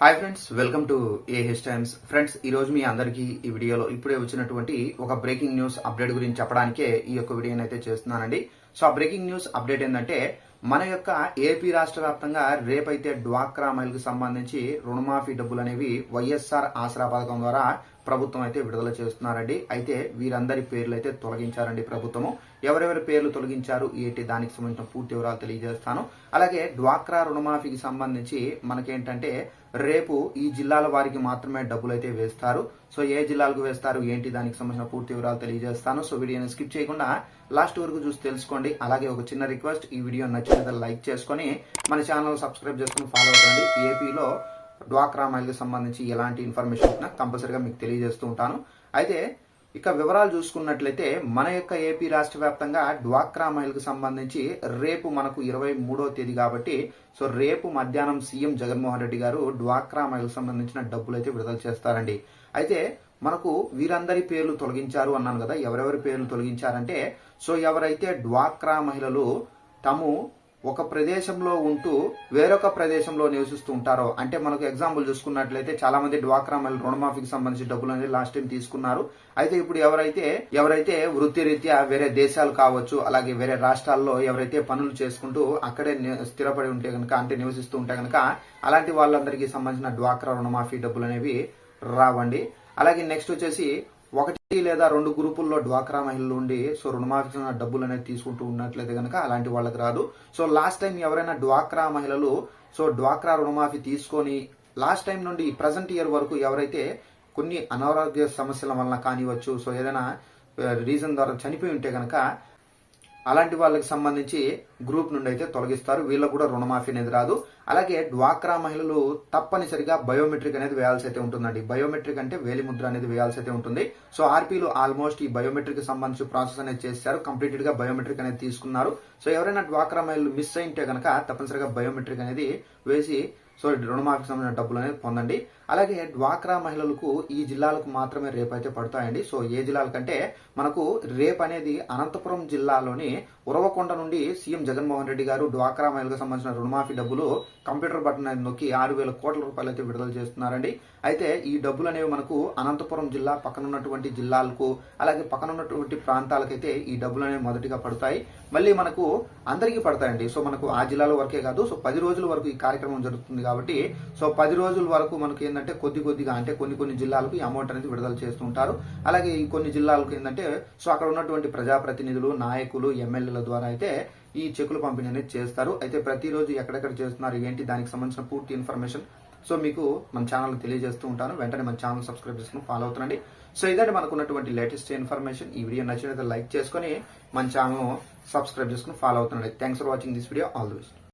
Hi friends welcome to AH Times. Friends ఈ రోజు మీ అందరికీ ఈ వీడియోలో ఇప్పుడే వచ్చినటువంటి ఒక బ్రేకింగ్ న్యూస్ అప్డేట్ గురించి చెప్పడానికే ఈ యొక్క వీడియోని అయితే చేస్తున్నానండి. సో ఆ బ్రేకింగ్ న్యూస్ అప్డేట్ ఏంటంటే మన యొక్క ఏపీ రాష్ట్ర వ్యాప్తంగా రేపైతే డ్వాక్రా మైల్కి సంబంధించి రుణమాఫీ డబ్బులు అనేవి వైఎస్ఆర్ ఆసరా పథకం ద్వారా ప్రభుత్వం అయితే విడుదల చేస్తున్నారండి. అయితే వీరందరి పేర్లు అయితే తొలగించారండి ప్రభుత్వము. ఎవరెవరి పేర్లు తొలగించారు ఏంటి దానికి సంబంధించిన పూర్తి వివరాలు తెలియజేస్తాను. అలాగే డ్వాక్రా రుణమాఫీకి సంబంధించి మనకేంటంటే రేపు ఈ జిల్లాల వారికి మాత్రమే డబ్బులు అయితే వేస్తారు. సో ఏ జిల్లాలకు వేస్తారు ఏంటి దానికి సంబంధించిన పూర్తి వివరాలు తెలియజేస్తాను. సో వీడియోని స్కిప్ చేయకుండా లాస్ట్ వరకు చూసి తెలుసుకోండి. అలాగే ఒక చిన్న రిక్వెస్ట్ ఈ వీడియో నచ్చినది లైక్ చేసుకొని మన ఛానల్ సబ్స్క్రైబ్ చేసుకుని ఫాలో అవ్వండి. ఏపీలో డ్వాక్రా మైల్కి సంబంధించి ఎలాంటి ఇన్ఫర్మేషన్ ఉన్నా కంపల్సరీగా మీకు తెలియజేస్తూ ఉంటాను. అయితే ఇక వివరాలు చూసుకున్నట్లయితే మన యొక్క ఏపీ రాష్ట్ర వ్యాప్తంగా డ్వాక్రా మహిళకు సంబంధించి రేపు మనకు ఇరవై మూడో తేదీ కాబట్టి సో రేపు మధ్యాహ్నం సీఎం జగన్మోహన్ రెడ్డి గారు డ్వాక్రా మహిళకు సంబంధించిన డబ్బులు అయితే విడుదల చేస్తారండి. అయితే మనకు వీరందరి పేర్లు తొలగించారు అన్నాను కదా ఎవరెవరి పేర్లు తొలగించారంటే సో ఎవరైతే డ్వాక్రా మహిళలు తాము ఒక ప్రదేశంలో ఉంటూ వేరొక ప్రదేశంలో నివసిస్తూ ఉంటారో అంటే మనకు ఎగ్జాంపుల్ చూసుకున్నట్లయితే చాలా మంది డ్వాక్రా మహిళలు రుణమాఫీకి సంబంధించి డబ్బులు అనేది లాస్ట్ టైం తీసుకున్నారు. అయితే ఇప్పుడు ఎవరైతే ఎవరైతే వృత్తిరీత్యా వేరే దేశాలు కావచ్చు అలాగే వేరే రాష్ట్రాల్లో ఎవరైతే పనులు చేసుకుంటూ అక్కడే ని- స్థిరపడి ఉంటే కనుక అంటే నివసిస్తూ ఉంటే కనుక అలాంటి వాళ్ళందరికీ సంబంధించిన డ్వాక్రా రుణమాఫీ డబ్బులు అనేవి రావండి. అలాగే నెక్స్ట్ వచ్చేసి ఒకటి లేదా రెండు గ్రూపుల్లో డ్వాక్రా మహిళలు ఉండి సో రుణమాఫీ డబ్బులు అనేది తీసుకుంటూ ఉన్నట్లయితే కనుక అలాంటి వాళ్ళకి రాదు. సో లాస్ట్ టైం ఎవరైనా డ్వాక్రా మహిళలు సో డ్వాక్రా రుణమాఫీ తీసుకొని లాస్ట్ టైం నుండి ప్రజెంట్ ఇయర్ వరకు ఎవరైతే కొన్ని అనారోగ్య సమస్యల వలన కానివచ్చు సో ఏదైనా రీజన్ ద్వారా చనిపోయి ఉంటే కనుక అలాంటి వాళ్ళకి సంబంధించి గ్రూప్ నుండి అయితే తొలగిస్తారు. వీళ్ళకు కూడా రుణమాఫీ అనేది రాదు. అలాగే డ్వాక్రా మహిళలు తప్పనిసరిగా బయోమెట్రిక్ అనేది వేయాల్సి అయితే ఉంటుందండి. బయోమెట్రిక్ అంటే వేలిముద్ర అనేది వేయాల్సి అయితే ఉంటుంది. సో ఆర్పీలు ఆల్మోస్ట్ ఈ బయోమెట్రిక్ సంబంధించి ప్రాసెస్ అనేది చేశారు. కంప్లీటెడ్గా బయోమెట్రిక్ అనేది తీసుకున్నారు. సో ఎవరైనా డ్వాక్రా మహిళలు మిస్ అయింటే కనుక తప్పనిసరిగా బయోమెట్రిక్ అనేది వేసి సో రుణమాఫీకి సంబంధించిన డబ్బులు అనేది పొందండి. అలాగే డ్వాక్రా మహిళలకు ఈ జిల్లాలకు మాత్రమే రేపు అయితే పడతాయండి. సో ఏ జిల్లాలకంటే మనకు రేపు అనేది అనంతపురం జిల్లాలోని ఉరవకొండ నుండి సీఎం జగన్మోహన్ రెడ్డి గారు డ్వాక్రా మహిళలకు సంబంధించిన రుణమాఫీ డబ్బులు కంప్యూటర్ బటన్ అనేది నొక్కి ఆరు వేల కోట్ల రూపాయలు అయితే విడుదల చేస్తున్నారండి. అయితే ఈ డబ్బులు అనేవి మనకు అనంతపురం జిల్లా పక్కన ఉన్నటువంటి జిల్లాలకు అలాగే పక్కన ఉన్నటువంటి ప్రాంతాలకైతే ఈ డబ్బులు అనేవి మొదటిగా పడతాయి. మళ్ళీ మనకు అందరికీ పడతాయండి. సో మనకు ఆ జిల్లాల వరకే కాదు సో పది రోజుల వరకు ఈ కార్యక్రమం జరుగుతుంది కాబట్టి సో పది రోజుల వరకు మనకు ఏంటంటే కొద్ది కొద్దిగా అంటే కొన్ని కొన్ని జిల్లాలకు ఈ అమౌంట్ అనేది విడుదల చేస్తుంటారు అలాగే ఈ కొన్ని జిల్లాలకు ఏంటంటే సో అక్కడ ఉన్నటువంటి ప్రజాప్రతినిధులు నాయకులు ఎమ్మెల్యేల ద్వారా అయితే ఈ చెక్కులు పంపిణీ అనేది చేస్తారు. అయితే ప్రతిరోజు ఎక్కడెక్కడ చేస్తున్నారు ఏంటి దానికి సంబంధించిన పూర్తి ఇన్ఫర్మేషన్ సో మీకు మన ఛానల్ తెలియజేస్తూ ఉంటాను. వెంటనే మన ఛానల్ సబ్స్క్రైబ్ చేసుకుని ఫాలో అవుతుండండి. సో ఇదండి మనకున్నటువంటి లేటెస్ట్ ఇన్ఫర్మేషన్. ఈ వీడియో నచ్చినట్లయితే లైక్ చేసుకుని మన ఛానల్ సబ్స్క్రైబ్ చేసుకుని follow అవుతుండండి. Thanks for watching this video. All the best.